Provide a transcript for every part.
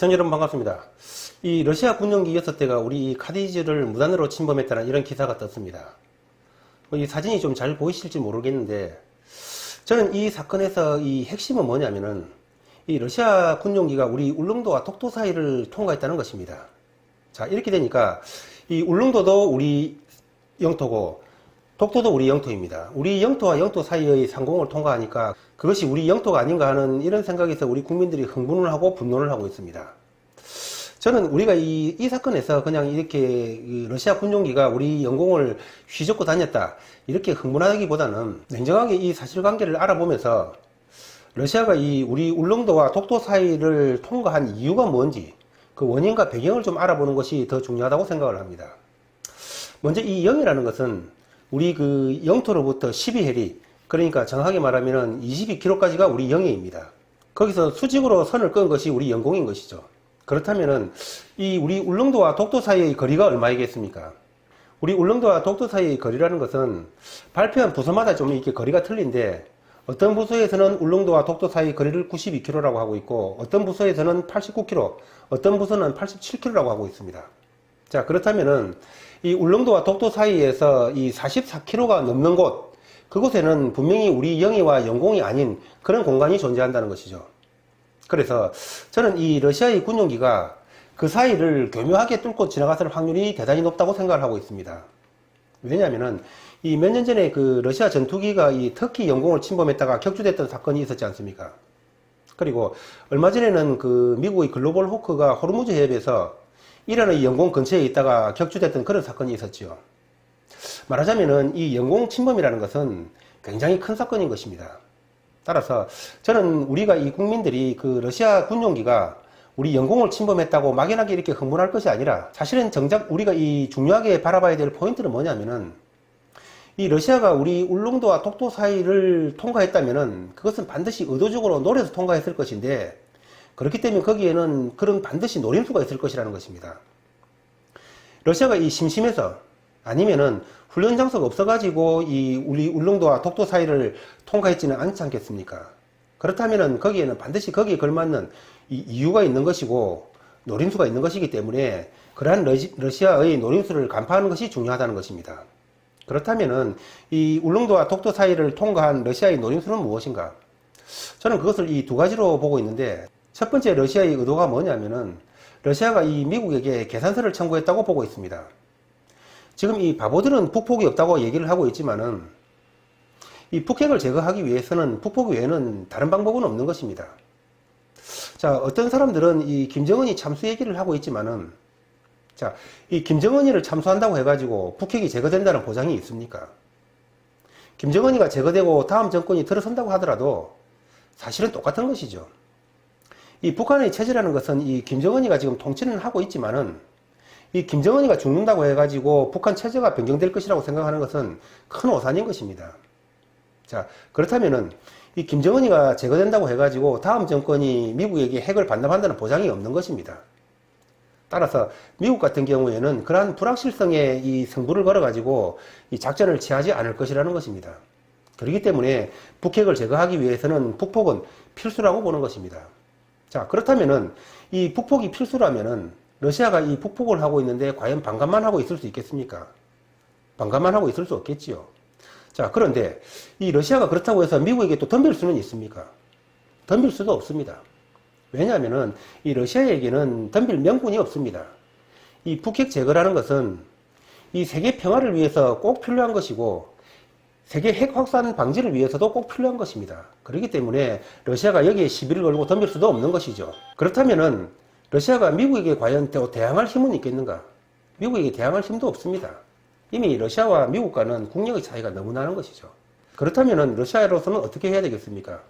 시청자 여러분 반갑습니다. 이 러시아 군용기 6대가 우리 이 카디즈를 무단으로 침범했다는 이런 기사가 떴습니다. 뭐이 사진이 좀 잘 보이실지 모르겠는데 저는 이 사건에서 이 핵심은 뭐냐면은 이 러시아 군용기가 우리 울릉도와 독도 사이를 통과했다는 것입니다. 자 이렇게 되니까 이 울릉도도 우리 영토고 독도도 우리 영토입니다. 우리 영토와 영토 사이의 상공을 통과하니까 그것이 우리 영토가 아닌가 하는 이런 생각에서 우리 국민들이 흥분을 하고 분노를 하고 있습니다. 저는 우리가 이, 이 사건에서 그냥 이렇게 이 러시아 군용기가 우리 영공을 휘젓고 다녔다. 이렇게 흥분하기보다는 냉정하게 이 사실관계를 알아보면서 러시아가 이 우리 울릉도와 독도 사이를 통과한 이유가 뭔지 그 원인과 배경을 좀 알아보는 것이 더 중요하다고 생각을 합니다. 먼저 이 영이라는 것은 우리 그 영토로부터 12해리 그러니까 정확하게 말하면 22km까지가 우리 영해입니다. 거기서 수직으로 선을 끈 것이 우리 영공인 것이죠. 그렇다면은 이 우리 울릉도와 독도 사이의 거리가 얼마이겠습니까? 우리 울릉도와 독도 사이의 거리라는 것은 발표한 부서마다 좀 이렇게 거리가 틀린데 어떤 부서에서는 울릉도와 독도 사이 거리를 92km라고 하고 있고 어떤 부서에서는 89km, 어떤 부서는 87km라고 하고 있습니다. 자, 그렇다면은 이 울릉도와 독도 사이에서 이 44km가 넘는 곳, 그곳에는 분명히 우리 영해와 영공이 아닌 그런 공간이 존재한다는 것이죠. 그래서 저는 이 러시아의 군용기가 그 사이를 교묘하게 뚫고 지나갔을 확률이 대단히 높다고 생각을 하고 있습니다. 왜냐하면은 이 몇 년 전에 그 러시아 전투기가 이 터키 영공을 침범했다가 격추됐던 사건이 있었지 않습니까? 그리고 얼마 전에는 그 미국의 글로벌 호크가 호르무즈 해협에서 이란의 영공 근처에 있다가 격추됐던 그런 사건이 있었지요. 말하자면은 이 영공 침범이라는 것은 굉장히 큰 사건인 것입니다. 따라서 저는 우리가 이 국민들이 그 러시아 군용기가 우리 영공을 침범했다고 막연하게 이렇게 흥분할 것이 아니라 사실은 정작 우리가 이 중요하게 바라봐야 될 포인트는 뭐냐면은 이 러시아가 우리 울릉도와 독도 사이를 통과했다면은 그것은 반드시 의도적으로 노려서 통과했을 것인데 그렇기 때문에 거기에는 그런 반드시 노림수가 있을 것이라는 것입니다. 러시아가 이 심심해서 아니면은 훈련 장소가 없어가지고 이 우리 울릉도와 독도 사이를 통과했지는 않지 않겠습니까? 그렇다면은 거기에는 반드시 거기에 걸맞는 이 이유가 있는 것이고 노림수가 있는 것이기 때문에 그러한 러시, 러시아의 노림수를 간파하는 것이 중요하다는 것입니다. 그렇다면은 이 울릉도와 독도 사이를 통과한 러시아의 노림수는 무엇인가? 저는 그것을 이 두 가지로 보고 있는데 첫 번째 러시아의 의도가 뭐냐면은 러시아가 이 미국에게 계산서를 청구했다고 보고 있습니다. 지금 이 바보들은 북폭이 없다고 얘기를 하고 있지만은 이 북핵을 제거하기 위해서는 북폭 외에는 다른 방법은 없는 것입니다. 자, 어떤 사람들은 이 김정은이 참수 얘기를 하고 있지만은 자, 이 김정은이를 참수한다고 해가지고 북핵이 제거된다는 보장이 있습니까? 김정은이가 제거되고 다음 정권이 들어선다고 하더라도 사실은 똑같은 것이죠. 이 북한의 체제라는 것은 이 김정은이가 지금 통치는 하고 있지만은 이 김정은이가 죽는다고 해가지고 북한 체제가 변경될 것이라고 생각하는 것은 큰 오산인 것입니다. 자, 그렇다면은 이 김정은이가 제거된다고 해가지고 다음 정권이 미국에게 핵을 반납한다는 보장이 없는 것입니다. 따라서 미국 같은 경우에는 그러한 불확실성에 이 승부를 걸어가지고 이 작전을 취하지 않을 것이라는 것입니다. 그렇기 때문에 북핵을 제거하기 위해서는 북폭은 필수라고 보는 것입니다. 자, 그렇다면은 이 북폭이 필수라면은 러시아가 이 북폭을 하고 있는데 과연 반감만 하고 있을 수 있겠습니까? 반감만 하고 있을 수 없겠지요. 자, 그런데 이 러시아가 그렇다고 해서 미국에게 또 덤빌 수는 있습니까? 덤빌 수도 없습니다. 왜냐하면은 이 러시아에게는 덤빌 명분이 없습니다. 이 북핵 제거라는 것은 이 세계 평화를 위해서 꼭 필요한 것이고 세계 핵 확산 방지를 위해서도 꼭 필요한 것입니다. 그렇기 때문에 러시아가 여기에 시비를 걸고 덤빌 수도 없는 것이죠. 그렇다면은 러시아가 미국에게 과연 또 대항할 힘은 있겠는가? 미국에게 대항할 힘도 없습니다. 이미 러시아와 미국 과는 국력의 차이가 너무 나는 것이죠. 그렇다면은 러시아로서는 어떻게 해야 되겠습니까?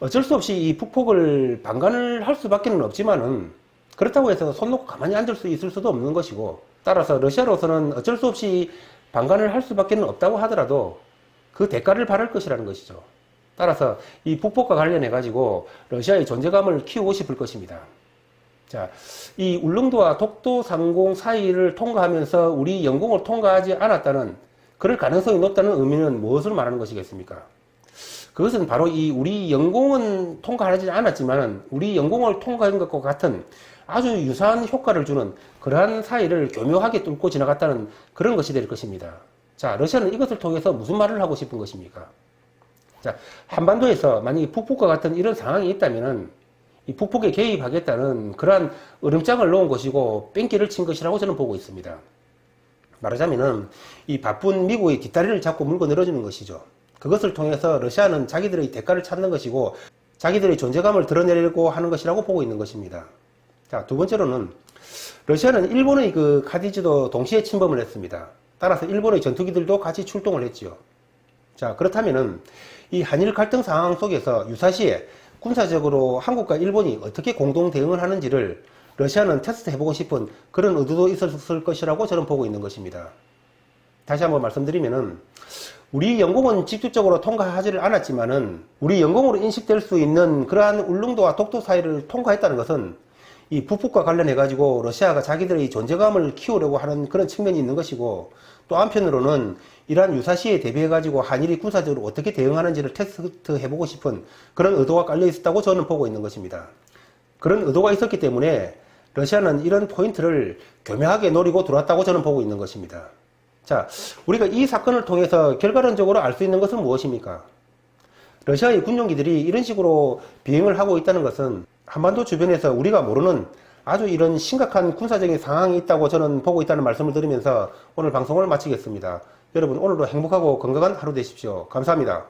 어쩔 수 없이 이 북폭을 방관을 할 수밖에 는 없지만은 그렇다고 해서 손 놓고 가만히 앉을 수 있을 수도 없는 것이고 따라서 러시아로서는 어쩔 수 없이 방관을 할 수밖에 는 없다고 하더라도 그 대가를 바랄 것이라는 것이죠. 따라서 이 북폭과 관련해 가지고 러시아의 존재감을 키우고 싶을 것입니다. 자, 이 울릉도와 독도 상공 사이를 통과하면서 우리 영공을 통과하지 않았다는 그럴 가능성이 높다는 의미는 무엇을 말하는 것이겠습니까? 그것은 바로 이 우리 영공은 통과하지 않았지만 우리 영공을 통과한 것과 같은 아주 유사한 효과를 주는 그러한 사이를 교묘하게 뚫고 지나갔다는 그런 것이 될 것입니다. 자, 러시아는 이것을 통해서 무슨 말을 하고 싶은 것입니까? 자, 한반도에서 만약에 북북과 같은 이런 상황이 있다면은 이 북북에 개입하겠다는 그러한 으름장을 놓은 것이고 뺑기를 친 것이라고 저는 보고 있습니다. 말하자면은 이 바쁜 미국의 뒷다리를 잡고 물고 늘어주는 것이죠. 그것을 통해서 러시아는 자기들의 대가를 찾는 것이고 자기들의 존재감을 드러내려고 하는 것이라고 보고 있는 것입니다. 자, 두 번째로는 러시아는 일본의 그 카디지도 동시에 침범을 했습니다. 따라서 일본의 전투기들도 같이 출동을 했지요. 자, 그렇다면은 이 한일 갈등 상황 속에서 유사시에 군사적으로 한국과 일본이 어떻게 공동 대응을 하는지를 러시아는 테스트 해보고 싶은 그런 의도도 있었을 것이라고 저는 보고 있는 것입니다. 다시 한번 말씀드리면은 우리 영공은 직접적으로 통과하지를 않았지만은 우리 영공으로 인식될 수 있는 그러한 울릉도와 독도 사이를 통과했다는 것은 이 북북과 관련해 가지고 러시아가 자기들의 존재감을 키우려고 하는 그런 측면이 있는 것이고 또 한편으로는 이러한 유사시에 대비해 가지고 한일이 군사적으로 어떻게 대응하는지를 테스트 해 보고 싶은 그런 의도가 깔려 있었다고 저는 보고 있는 것입니다. 그런 의도가 있었기 때문에 러시아는 이런 포인트를 교묘하게 노리고 들어왔다고 저는 보고 있는 것입니다. 자, 우리가 이 사건을 통해서 결과론적으로 알 수 있는 것은 무엇입니까? 러시아의 군용기들이 이런 식으로 비행을 하고 있다는 것은 한반도 주변에서 우리가 모르는 아주 이런 심각한 군사적인 상황이 있다고 저는 보고 있다는 말씀을 드리면서 오늘 방송을 마치겠습니다. 여러분 오늘도 행복하고 건강한 하루 되십시오. 감사합니다.